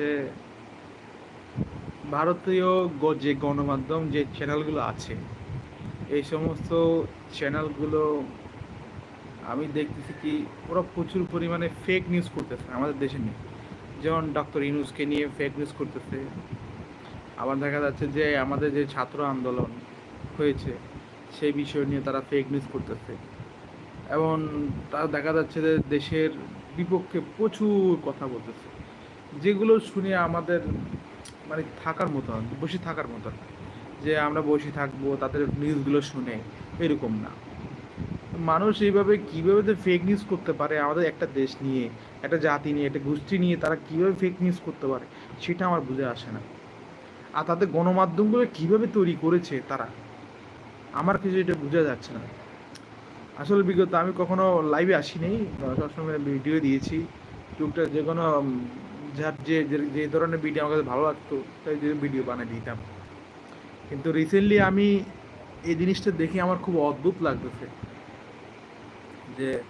যাচ্ছে ভারতীয় যে গণমাধ্যম, যে চ্যানেলগুলো আছে, এই সমস্ত চ্যানেলগুলো আমি দেখতেছি কি ওরা প্রচুর পরিমাণে ফেক নিউজ করতেছে আমাদের দেশে নিয়ে। যেমন ডক্টর ইনুসকে নিয়ে ফেক নিউজ করতেছে। আবার দেখা যাচ্ছে যে আমাদের যে ছাত্র আন্দোলন হয়েছে, সেই বিষয় নিয়ে তারা ফেক নিউজ করতেছে। এবং তারা দেখা যাচ্ছে যে দেশের বিপক্ষে প্রচুর কথা বলতেছে। যেগুলো শুনে আমাদের মানে থাকার মতো বসে থাকার মতো না। যে আমরা বসে থাকব, তাদের নিউজগুলো শুনে, এরকম না মানুষ এইভাবে কীভাবে যে ফেক নিউজ করতে পারে, আমাদের একটা দেশ নিয়ে, একটা জাতি নিয়ে, একটা গোষ্ঠী নিয়ে, তারা কীভাবে ফেক নিউজ করতে পারে, সেটা আমার বুঝে আসে না আর তাদের গণমাধ্যমগুলো কীভাবে তৈরি করেছে তারা, আমার কিছু এটা বোঝা যাচ্ছে না আসলে বিগত, আমি কখনো লাইভে আসিনি, সবসময় ভিডিও দিয়েছি, টুকটাক যে কোনো যার যে, যে- ধরনের ভিডিও আমার কাছে ভালো লাগতো, তাই যে ভিডিও বানিয়ে দিতাম। কিন্তু রিসেন্টলি আমি এই জিনিসটা দেখে আমার খুব অদ্ভুত লাগতেছে যে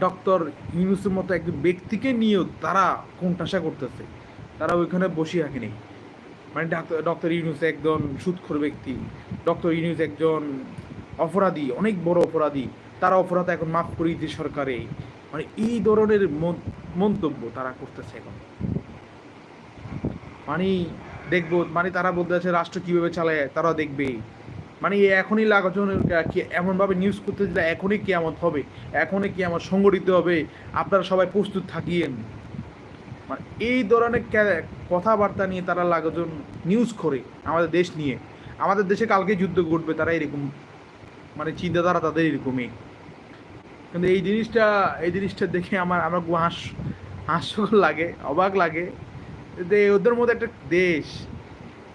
ডক্টর ইউনুসের মতো একজন ব্যক্তিকে নিয়েও তারা কোণঠাসা করতেছে। তারা ওইখানে বসে রাখেনি মানে ডক্টর ইউনুস একজন সুৎখর ব্যক্তি ডক্টর ইউনুস একজন অপরাধী, অনেক বড় অপরাধী। তারা অপরাধ এখন মাফ করে দিতে সরকারে। মানে এই ধরনের মন- মন্তব্য তারা করতেছে এখন। মানে দেখব মানে তারা বলতে আছে রাষ্ট্র কীভাবে চালায় তারা দেখবে। মানে এখনই লাগাজন এমনভাবে নিউজ করতে যে এখনই কেয়ামত হবে, এখনই কেয়ামত সংগঠিত হবে, আপনারা সবাই প্রস্তুত থাকিয়েন। মানে এই ধরনের কথাবার্তা নিয়ে তারা লাগাজন নিউজ করে আমাদের দেশ নিয়ে। আমাদের দেশে কালকে যুদ্ধ ঘটবে, তারা এরকম মানে চিন্তাধারা তাদের এরকমই। কিন্তু এই জিনিসটা এই জিনিসটা দেখে আমার আমার হাস হাস্যকর লাগে, অবাক লাগে। ওদের মধ্যে একটা দেশ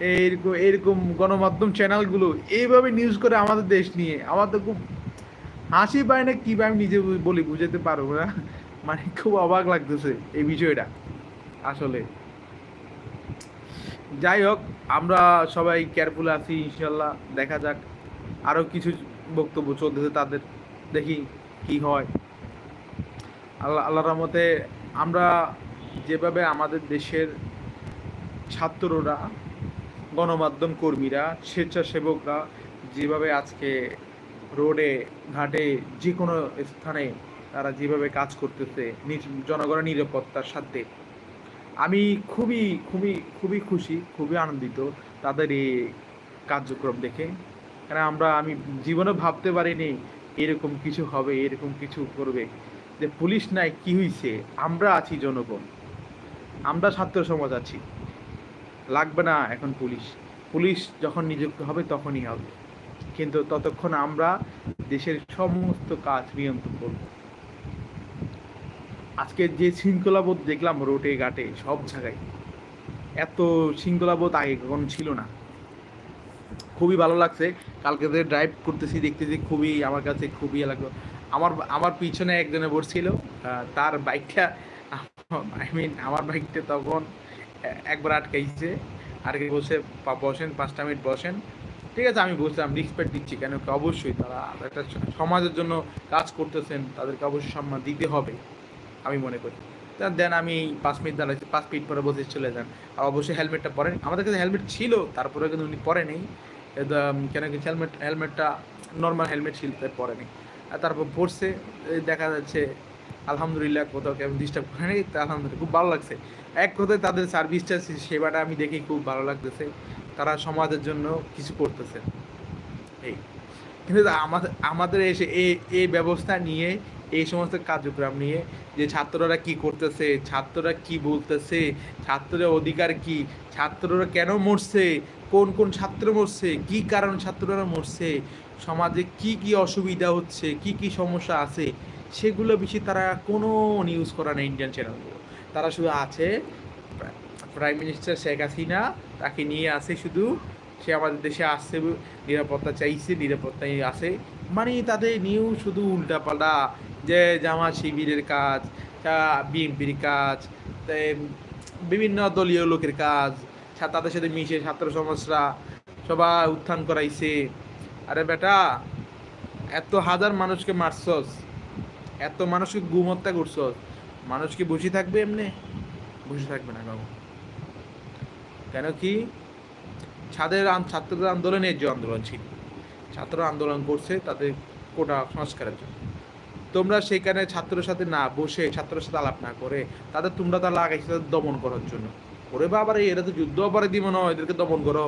এইরকম এরকম গণমাধ্যম চ্যানেলগুলো এইভাবে নিউজ করে আমাদের দেশ নিয়ে, আমার তো খুব হাসি পায় না কীভাবে আমি নিজে বলি বুঝাতে পারব না। মানে খুব অবাক লাগতেছে এই বিষয়টা, আসলে। যাই হোক, আমরা সবাই কেয়ারফুল আছি, ইনশাল্লাহ, দেখা যাক। আরও কিছু বক্তব্য চলতেছে তাদের, দেখি কি হয়। আল্লাহ আল্লাহ রহমতে আমরা যেভাবে আমাদের দেশের ছাত্ররা, গণমাধ্যম কর্মীরা, স্বেচ্ছাসেবকরা যেভাবে আজকে রোডে, ঘাটে যে কোনো স্থানে তারা যেভাবে কাজ করতেছে জনগণের নিরাপত্তার সাথে আমি খুবই খুবই খুবই খুশি, খুবই আনন্দিত তাদের এই কার্যক্রম দেখে। কারণ আমরা, আমি জীবনে ভাবতে পারিনি এরকম কিছু হবে, এরকম কিছু করবে। যে পুলিশ নাই, কি হয়েছে আমরা আছি জনগণ। আমরা ছাত্র সমাজ আছি। লাগবে না এখন পুলিশ। পুলিশ যখন নিযুক্ত হবে তখনই হবে। কিন্তু ততক্ষণ আমরা দেশের সমস্ত কাজ নিয়ন্ত্রণ করব। আজকে যে শৃঙ্খলাবোধ দেখলাম রোডে, ঘাটে, সব জায়গায়, এত শৃঙ্খলাবোধ আগে কখনো ছিল না। খুবই ভালো লাগছে। কালকে যে ড্রাইভ করতেছি, দেখতেছি খুবই আমার কাছে খুবই লাগল। আমার আমার পিছনে একজনে বসছিল তার বাইকটা আই মিন আমার বাইকটা তখন একবার আটকাইছে। আর কি বসে বসেন, পাঁচটা মিনিট বসেন। ঠিক আছে, আমি বলছিলাম রেসপেক্ট দিচ্ছি কেন কি? অবশ্যই তারা একটা সমাজের জন্য কাজ করতেছেন, তাদেরকে অবশ্যই সম্মান দিতে হবে, আমি মনে করি। দেন আমি পাঁচ মিনিট দাঁড়াইছি, পাঁচ মিনিট পরে বসে চলে যান। আর অবশ্যই হেলমেটটা পরেন। আমাদের কাছে হেলমেট ছিল, তারপরে কিন্তু উনি পরে নেই। কেন কি? হেলমেট, হেলমেটটা নর্মাল হেলমেট ছিল পরে নেই। আর তারপর পড়ছে দেখা যাচ্ছে আলহামদুলিল্লাহ কোথাও কেমন ডিস্টার্ব করে নেই? তা আলহামদুলিল্লাহ, খুব ভালো লাগছে। এক কথায় তাদের সার্ভিসটা সেবাটা আমি দেখি খুব ভালো লাগতেছে। তারা সমাজের জন্য কিছু করতেছে। এই। কিন্তু আমাদের আমাদের এসে এই এই ব্যবস্থা নিয়ে, এই সমস্ত কার্যক্রম নিয়ে, যে ছাত্ররা কি করতেছে, ছাত্ররা কি বলতেছে ছাত্রদের অধিকার কি, ছাত্ররা কেন মরছে, কোন কোন ছাত্র মরছে, কি কারণ ছাত্ররা মরছে, সমাজে কি কি অসুবিধা হচ্ছে, কি কি সমস্যা আছে সেগুলো বেশি তারা কোনো নিউজ করা নেই ইন্ডিয়ান চ্যানেলগুলো তারা শুধু আছে প্রাইম মিনিস্টার শেখ হাসিনা তাকে নিয়ে আসে শুধু। সে আমাদের দেশে আসছে, নিরাপত্তা চাইছে, নিরাপত্তায় আসে মানে তাদের নিউজ শুধু উল্টাপাল্টা, যে জামা শিবিরের কাজ বিএনপির কাজ বিভিন্ন দলীয় লোকের কাজ তাদের সাথে মিশে ছাত্র সমাজরা সবাই উত্থান করাইছে। আরে বেটা, এত হাজার মানুষকে মারছস। এত মানুষকে গুম হত্যা করছস? মানুষ কি বসে থাকবে এমনি? বসে থাকবে না কাউ কেন কি? ছাদের ছাত্রদের আন্দোলনের যে আন্দোলন ছিল, ছাত্ররা আন্দোলন করছে তাদের কোটা সংস্কারের জন্য। তোমরা সেখানে ছাত্রের সাথে না বসে, ছাত্রের সাথে আলাপ না করে, তাদের তোমরা তা লাগাইছে তাদের দমন করার জন্য। ওরে বাবা রে এরা তো যুদ্ধ অপরাধী দিব না এদেরকে দমন করো।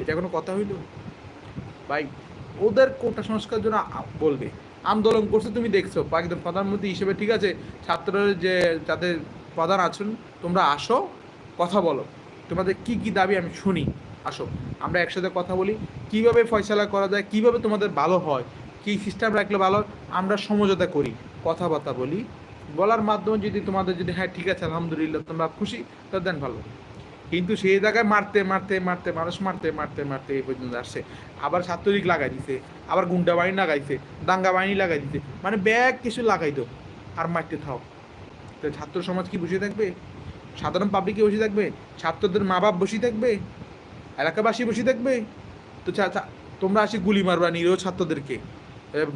এটা কোনো কথা হইল? ভাই, ওদের কোটা সংস্কার জন্য বলবে। আন্দোলন করছে, তুমি দেখছ। পাকিস্তান প্রধানমন্ত্রী হিসেবে, ঠিক আছে, ছাত্রের যে, যাদের প্রধান আছেন, তোমরা আসো, কথা বলো। তোমাদের কি কি দাবি আমি শুনি, আসো। আমরা একসাথে কথা বলি, কীভাবে ফয়সালা করা যায়, কীভাবে তোমাদের ভালো হয়, কি সিস্টেম রাখলে ভালো আমরা সমঝোতা করি, কথাবার্তা বলি। বলার মাধ্যমে যদি তোমাদের যদি হ্যাঁ ঠিক আছে, আলহামদুলিল্লাহ, তোমরা খুশি, তো দেন ভালো। কিন্তু সেই জায়গায় মারতে মারতে মারতে, মানুষ মারতে মারতে মারতে এই পর্যন্ত আসছে। আবার ছাত্রলীগ লাগাই দিছে, আবার গুন্ডা বাহিনী লাগাইছে দাঙ্গা বাহিনী লাগাই দিছে মানে ব্যাগ কিছু লাগাই দো আর মারতে থাও। তো ছাত্র সমাজ কি বসে থাকবে? সাধারণ পাবলিক বসে থাকবে? ছাত্রদের মা বাপ বসে থাকবে? এলাকাবাসী বসে থাকবে? তো তোমরা আসি গুলি মারবা নিরীহ ছাত্রদেরকে।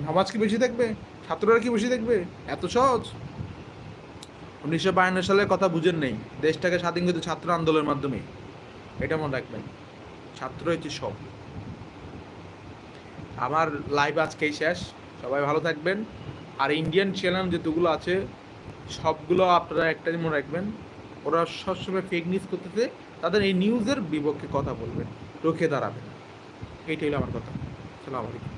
সমাজ কি বসে থাকবে? ছাত্ররা কি বসে থাকবে? এত সহজ। উনিশশো বায়ান্ন সালের কথা বুঝেন নেই। দেশটাকে স্বাধীন করতে ছাত্র আন্দোলনের মাধ্যমে। এটা মনে রাখবেন। ছাত্র হচ্ছে সব। আমার লাইভ আজকেই শেষ। সবাই ভালো থাকবেন। আর ইন্ডিয়ান চ্যানেল যেগুলো আছে, সবগুলো আপনারা একটাই মনে রাখবেন। ওরা সবসময় ফেক নিউজ করতেছে, তাদের এই নিউজের বিপক্ষে কথা বলবেন। রুখে দাঁড়াবেন। এইটাই হলো আমার কথা। সালাম আলাইকুম।